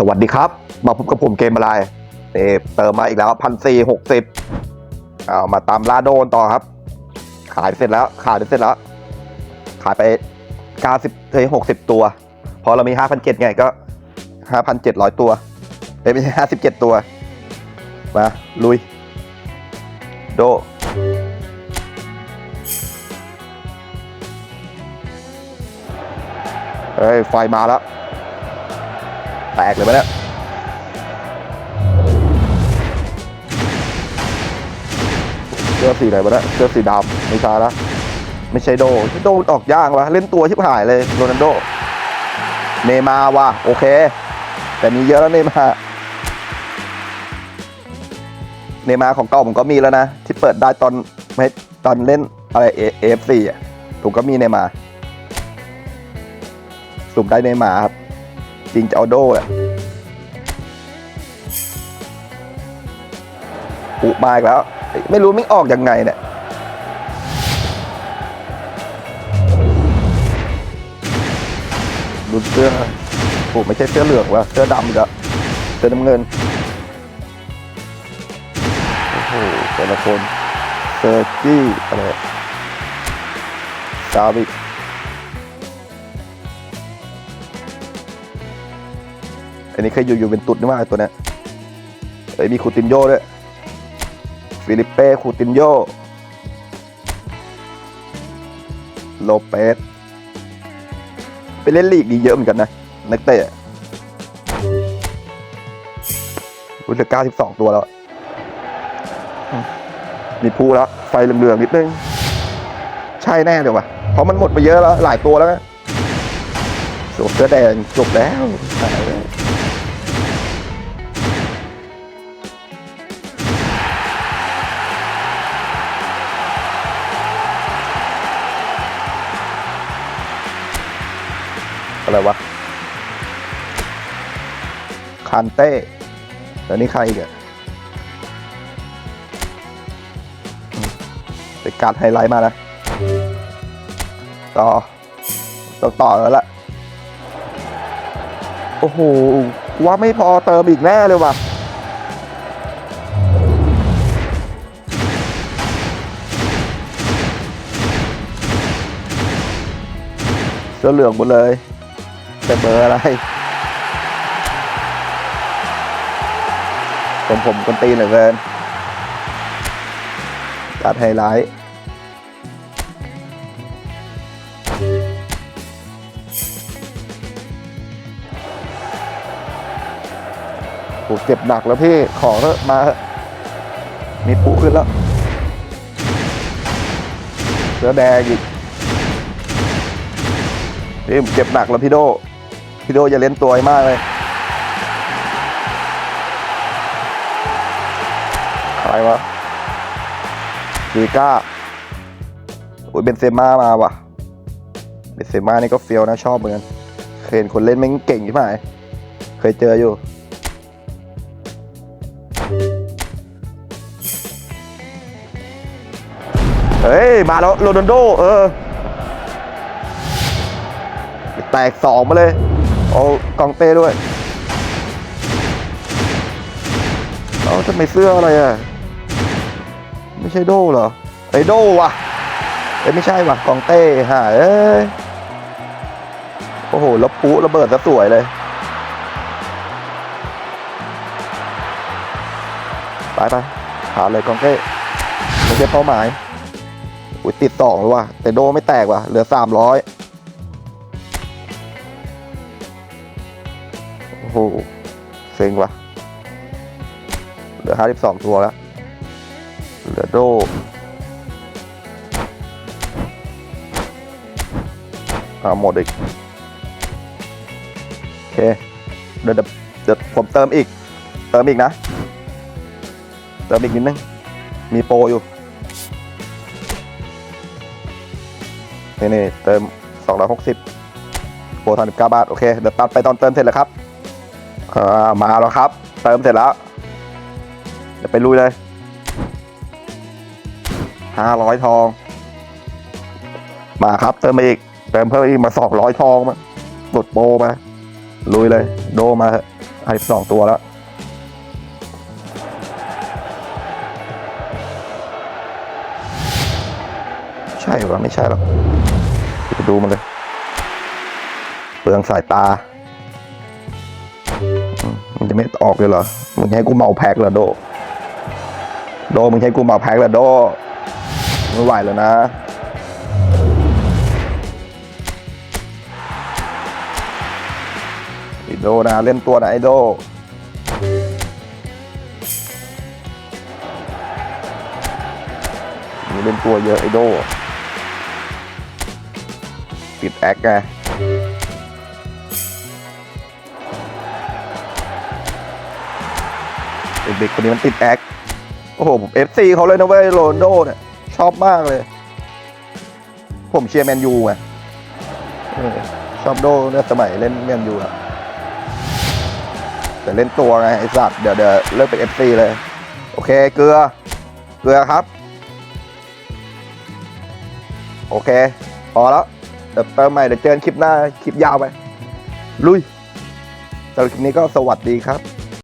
สวัสดีครับ มาพบกับผมเกมอะไรเอ่เติมมาอีกแล้วพันสี่หกสิบเอามาตามลาโดนต่อครับ ขายเสร็จแล้ว ขายเสร็จแล้ว ขายไปเก้าสิบเฮ้ยหกสิบตัว พอเรามีห้าพันเจ็ดไงก็ห้าพันเจ็ดร้อยตัวเอ้ยไม่ใช่ห้าสิบเจ็ดตัว มา ลุย โดเฮ้ย ไฟมาแล้ว แตกเลยไหมเนี่ยเสื้อสีไหนวะเนี่ยเสื้อสีดำไม่ใช่ละไม่ใช่โดโดมันออกย่างวะเล่นตัวชิบหายเลยโรนัลโด เนมาว่ะโอเค แต่มีเยอะแล้วเนมาเนมาของเก่าผมก็มีแล้วนะ ที่เปิดได้ตอนไม่ตอนเล่นอะไรเอฟซีอะผมก็มีเนมาสุ่มได้เนมาครับ จริงจะเอาโดอะอุมาอีกแล้ว ไม่รู้ไม่ออกยังไงเนี่ยดูเสื้อโอ้ไม่ใช่เสื้อเหลืองวะเสื้อดำกอะเสื้อน้ำเงิน โอ้โหแต่ละคนเซอร์จี้อะไรซาวิก อันนี้เคยอยู่อยู่เป็นตุดนี่ว่าตัวเนี้ยเอ้ยมีคูตินโยด้วย ฟิลิปเป้คูตินโย โลเปสไปเล่นลีกดีเยอะเหมือนกันนะ นักเตะรู้สึก92 ตัวแล้วมมีผู้แล้ว ไฟเหลืองๆ นิดนึง ใช่แน่เลยว่ะ เพราะมันหมดไปเยอะแล้ว หลายตัวแล้วนะสวมเสื้อแดงจบแล้ว อะไรวะคานเต้แล้วนี่ใครอีกอะอืมไปการดไฮไลท์มานะ ต่อต้องต่อแล้วล่ะ โอ้โห ว่าไม่พอเติมอีกแน่เลยว่ะ เสื้อเหลืองหมดเลย แต่เบอร์อะไร ผมผมคนตีเหลือเกินการดไฮไลท์โหเจ็บหนักแล้วพี่ ขอเถอะมา มีปุ๊ขึ้นแล้ว เสือแดงอีกพี่ผมเจ็บหนักแล้วพี่โด พี่โดอย่าเล่นตัวให้มากเลยอะไรวะดีก้าโอ้ยเบนเซม่ามาว่ะเบนเซม่านี่ก็เฟียวนะชอบเหมือนกันเคยเห็นคนเล่นแม่งเก่งที่ไหนเคยเจออยู่เฮ้ย มาแล้วโรนัลโด เออ แตกสองมาเลย เอากองเต้ด้วย เอาทำไมเสื้ออะไรอะ ไม่ใช่โดเหรอไอโดว่ะเอ้ไม่ใช่ว่ะกองเต้หาเอ้ยโอ้โหแล้วปุ๊ระเบิดซะสวยเลยไปไปหาเลยกองเต้ไม่ใช่เป้าหมายอุ้ยติดสองเลยว่ะแต่โดไม่แตกว่ะเหลือสามร้อย เซ็งวะเหลือห้าสิบสองตัวแล้ว เหลือโดอ่าหมดอีก โอเคเดี๋ยวเดี๋ยวเดี๋ยวผมเติมอีก เติมอีกนะ เติมอีกนิดนึง มีโปรอยู่ นี่นี่เติม 260โปร39บาท โอเค เดี๋ยวตัดไปตอนเติมเสร็จแล้วครับ อ่ามาแล้วครับ เติมเสร็จแล้วเดี๋ยวไปลุยเลย500ทอง มาครับ เติมมาอีก เติมเพิ่มอีกมา200ทองมาหมดโปมา ลุยเลย โดมาเถอะห้าสิบสองตัวแล้วใช่ปะไม่ใช่หรอกดูมันเลย เปลืองสายตา มมันจะไม่ออกเลยเหรอ มึงให้กูเมาแพ็คเหรอโด โดมึงให้กูเมาแพ็คเหรอโด ไม่ไหวแล้วนะไอโดนะเล่นตัวนะไอโดมีเล่นตัวเยอะไอโดปิดแอคไง เด็กๆคนนี้มันติดแอคโอ้โหผมเอฟซีเขาเลยนะเว้ยโรนโดเนี่ยชอบมากเลย ผมเชียร์แมนยูไงชอบโดเนี่ยสมัยเล่นแมนยูอะแต่เล่นตัวไงไอสัตว์เดี๋ยวเดี๋ยวเลิกเป็นเอฟซีเลย โอเคเกลือ เกลือครับ โอเค พอแล้วเดี๋ยวเติมใหม่เดี๋ยวเจอกันคลิปหน้า คลิปยาวไป ลุยสำหรับคลิปนี้ก็สวัสดีครับ